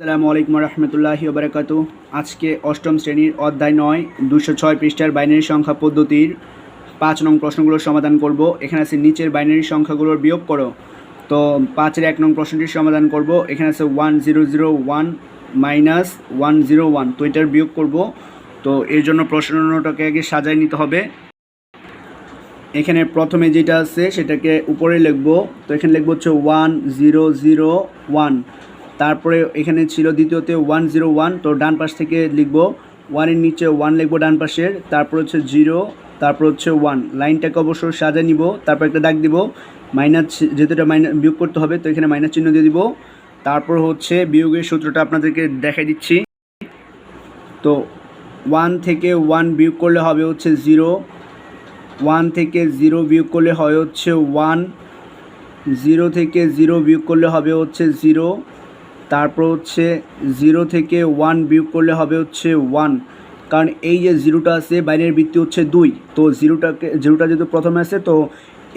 আসসালামু আলাইকুম রহমতুল্লাহি ওবরাকাত আজকে অষ্টম শ্রেণির অধ্যায় নয়, দুশো ছয় পৃষ্ঠার বাইনারি সংখ্যা পদ্ধতির পাঁচ নং প্রশ্নগুলোর সমাধান করব। এখানে আছে নিচের বাইনারি সংখ্যাগুলোর বিয়োগ করো। তো পাঁচের এক নং প্রশ্নটির সমাধান করব। এখানে আছে one zero zero one minus one zero one. তো এটার বিয়োগ করব। তো এর জন্য প্রশ্নটাকে আগে সাজায় নিতে হবে। এখানে প্রথমে যেটা আছে সেটাকে উপরে লিখব। তো এখানে লিখব হচ্ছে ওয়ান জিরো জিরো ওয়ান। তারপরে এখানে ছিল দ্বিতীয়তে ওয়ান জিরো ওয়ান তো ডান পাশ থেকে লিখব। ওয়ানের নিচে ওয়ান লিখব ডান পাশের, তারপর হচ্ছে জিরো তারপর হচ্ছে ওয়ান লাইনটাকে অবশ্য সাজিয়ে নিব, তারপর একটা দাগ দিব। মাইনাস যেহেতু এটা মাইনাস বিয়োগ করতে হবে, তো এখানে মাইনাস চিহ্ন দিয়ে দিব। তারপর হচ্ছে বিয়োগের সূত্রটা আপনাদেরকে দেখাই দিচ্ছি। তো ওয়ান থেকে ওয়ান বিয়োগ করলে হবে হচ্ছে জিরো ওয়ান থেকে জিরো বিয়োগ করলে হয় হচ্ছে ওয়ান জিরো থেকে জিরো বিয়োগ করলে হবে হচ্ছে জিরো তারপর হচ্ছে জিরো থেকে ওয়ান বিয়োগ করলে হবে হচ্ছে ওয়ান কারণ এই যে জিরোটা আছে, বাইরের বৃত্তি হচ্ছে দুই। তো জিরোটাকে জিরোটা যেহেতু প্রথমে আছে, তো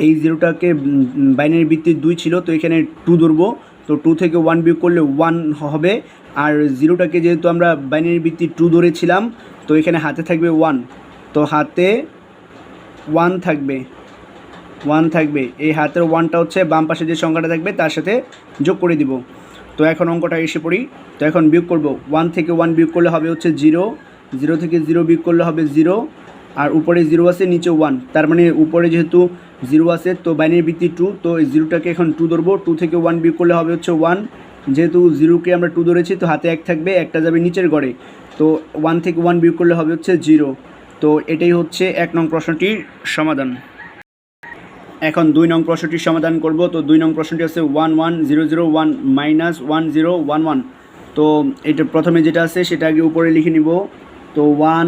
এই জিরোটাকে বাইনের বৃত্তি দুই ছিল, তো এখানে টু ধরবো। তো টু থেকে ওয়ান বিয়োগ করলে ওয়ান হবে। আর জিরোটাকে যেহেতু আমরা বাইনারি বৃত্তি টু ধরেছিলাম, তো এখানে হাতে থাকবে ওয়ান তো হাতে ওয়ান থাকবে। ওয়ান থাকবে। এই হাতের ওয়ানটা হচ্ছে বাম পাশে যে সংখ্যাটা থাকবে, তার সাথে যোগ করে দিব। তো এখন অঙ্কটা এসে পড়ি। তো এখন বিয়োগ করব। ওয়ান থেকে ওয়ান বিয়োগ করলে হবে হচ্ছে জিরো জিরো থেকে জিরো বিয়োগ করলে হবে জিরো আর উপরে জিরো আছে, নিচে ওয়ান তার মানে উপরে যেহেতু জিরো আছে, তো বাইনের বৃত্তি টু তো এই জিরোটাকে এখন টু ধরবো। টু থেকে ওয়ান বিয়োগ করলে হবে হচ্ছে ওয়ান যেহেতু জিরোকে আমরা টু ধরেছি, তো হাতে এক থাকবে, একটা যাবে নিচের গড়ে। তো ওয়ান থেকে ওয়ান বিয়োগ করলে হবে হচ্ছে জিরো তো এটাই হচ্ছে এক নং প্রশ্নটির সমাধান। এখন দুই নং প্রশ্নটির সমাধান করব। তো দুই নং প্রশ্নটি হচ্ছে one one zero zero one minus one zero one one. তো এটা প্রথমে যেটা আছে সেটা আগে উপরে লিখে নিব। তো one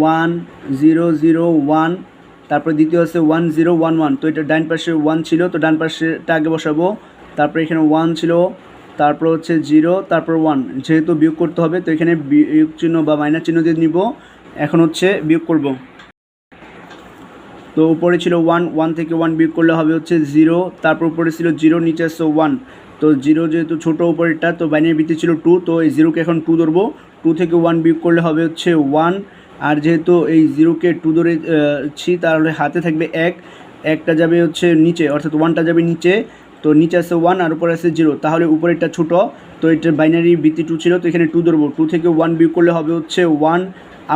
one zero zero one, তারপর দ্বিতীয় আছে ওয়ান জিরো ওয়ান ওয়ান। তো এটা ডান পাশে ওয়ান ছিল, তো ডান পাশেটা আগে বসাবো। তারপরে এখানে ওয়ান ছিল, তারপর হচ্ছে জিরো, তারপর ওয়ান। যেহেতু বিয়োগ করতে হবে, তো এখানে বিয়োগ চিহ্ন বা মাইনাস চিহ্ন দিয়ে নিব। এখন হচ্ছে বিয়োগ করব। তো উপরে ছিল ওয়ান ওয়ান থেকে ওয়ান বিয়োগ করলে হবে হচ্ছে জিরো তারপর উপরে ছিল জিরো নিচে আসছে ওয়ান তো জিরো যেহেতু ছোটো উপরেরটা, তো বাইনের ভিত্তি ছিল টু তো এই জিরোকে এখন টু ধরবো। টু থেকে ওয়ান বিয়োগ করলে হবে হচ্ছে ওয়ান আর যেহেতু এই জিরোকে টু ধরেছি, তাহলে হাতে থাকবে এক। একটা যাবে হচ্ছে নিচে, অর্থাৎ ওয়ানটা যাবে নিচে। তো নিচে আছে ওয়ান আর উপরে আছে জিরো তাহলে উপরেরটা ছোটো। তো এটা বাইনারি ভিত্তি টু ছিল, তো এখানে টু ধরবো। টু থেকে ওয়ান বিয়োগ করলে হবে হচ্ছে ওয়ান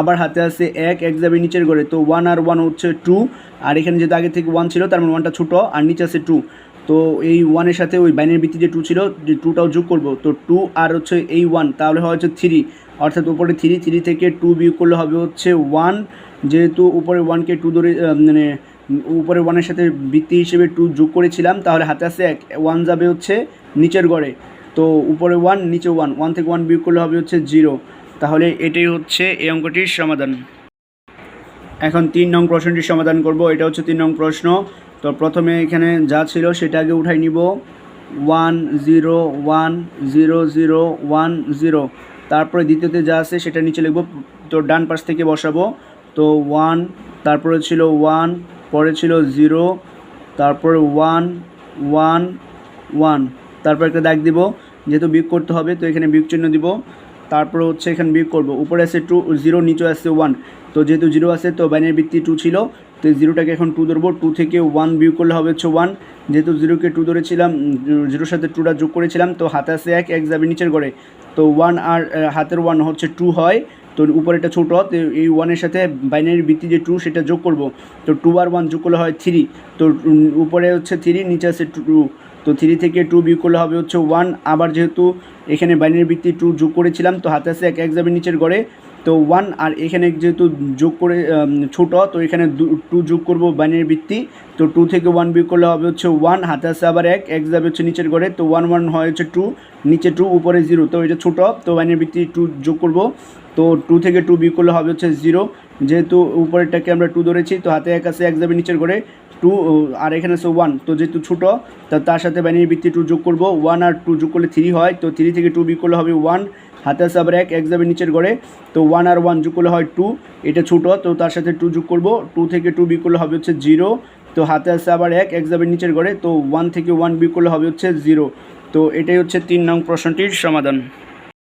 আবার হাতে আছে এক এক যাবে নিচের ঘরে তো ওয়ান আর ওয়ান হচ্ছে টু আর এখানে যেহেতু আগে থেকে ওয়ান ছিল, তার মানে ওয়ানটা ছোটো, আর নিচে আছে টু তো এই ওয়ানের সাথে ওই বাইনের ভিত্তি যে টু ছিল, যে টুটাও যোগ করব। তো টু আর হচ্ছে এই ওয়ান তাহলে হয় হচ্ছে থ্রি অর্থাৎ উপরে থ্রি থ্রি থেকে টু বিয়োগ করলে হবে হচ্ছে ওয়ান যেহেতু উপরে ওয়ানকে টু ধরে মানে উপরে ওয়ানের সাথে বৃত্তি হিসেবে টু যোগ করেছিলাম, তাহলে হাতে আছে এক ওয়ান যাবে হচ্ছে নিচের গড়ে। তো উপরে ওয়ান নিচে ওয়ান ওয়ান থেকে ওয়ান বিয়োগ করলে হবে হচ্ছে জিরো তাহলে এটাই হচ্ছে এই অঙ্কটির সমাধান। এখন তিন নং প্রশ্নটির সমাধান করব, এটা হচ্ছে তিন নং প্রশ্ন। তো প্রথমে এখানে যা ছিল সেটা আগে উঠাই নিব। One zero one zero zero one zero. তারপরে দ্বিতীয়তে যা আছে সেটা নিচে লিখব। তো ডান পাশ থেকে বসাবো। তো ওয়ান, তারপরে ছিল ওয়ান, পরে ছিল জিরো, তারপরে ওয়ান ওয়ান ওয়ান। তারপর একটা দাগ দিব, যেহেতু বিয়োগ করতে হবে, তো এখানে বিয়োগ চিহ্ন দিব। তারপরে হচ্ছে এখানে বিয়োগ করব। উপরে আছে টু জিরো নিচে আছে ওয়ান তো যেহেতু জিরো আছে, তো বাইনের ভিত্তি টু ছিল। তো জিরোটাকে এখন টু ধরবো। টু থেকে ওয়ান বিয়োগ করলে হবে হচ্ছে ওয়ান যেহেতু জিরোকে টু ধরেছিলাম জিরোর সাথে টুটা যোগ করেছিলাম, তো হাতে আছে এক এক যাবে নিচের করে তো ওয়ান আর হাতের ওয়ান হচ্ছে টু হয়। তো উপরেটা ছোটো তো এই ওয়ানের সাথে বাইনারি ভিত্তি যে টু সেটা যোগ করব। তো টু আর ওয়ান যোগ করলে হয় থ্রি তো উপরে হচ্ছে থ্রি নিচে আছে টু তো থ্রি থেকে টু বিয়োগ করলে হবে হচ্ছে ওয়ান আবার যেহেতু এখানে বাইনারি ভিত্তি টু যোগ করেছিলাম, তো হাতে আছে এক এক যাবে নিচের গড়ে। তো ওয়ান আর এখানে যেহেতু যোগ করে ছোট, তো এখানে টু যোগ করব বাইনের ভিত্তি। তো টু থেকে ওয়ান বিয়োগ করলে হবে হচ্ছে ওয়ান হাতে আছে আবার এক এক যাবে হচ্ছে নিচের গড়ে। তো ওয়ান ওয়ান হয় হচ্ছে টু নিচে টু উপরে জিরো তো এটা ছোটো, তো বাইনারি ভিত্তি টু যোগ করব। তো টু থেকে টু বিয়োগ করলে হবে হচ্ছে জিরো যেহেতু উপরেরটাকে আমরা টু ধরেছি, তো হাতে এক আছে, এক যাবে নিচের গড়ে টু আর এখানে আছে ওয়ান তো যেহেতু ছোটো, তা তার সাথে বাইনারি ভিত্তি টু যোগ করব। ওয়ান আর টু যোগ করলে থ্রি হয়, তো থ্রি থেকে টু বিয়োগ করলে হবে ওয়ান হাতে আছে আবার এক এক যাবে নিচের গড়ে তো ওয়ান আর ওয়ান যোগ করলে হয় টু এটা ছোটো, তো তার সাথে টু যোগ করব। টু থেকে টু বিয়োগ করলে হবে হচ্ছে জিরো তো হাতে আছে আবার এক এক যাবে নিচের গড়ে তো ওয়ান থেকে ওয়ান বিয়োগ করলে হবে হচ্ছে জিরো তো এটাই হচ্ছে তিন নং প্রশ্নটির সমাধান।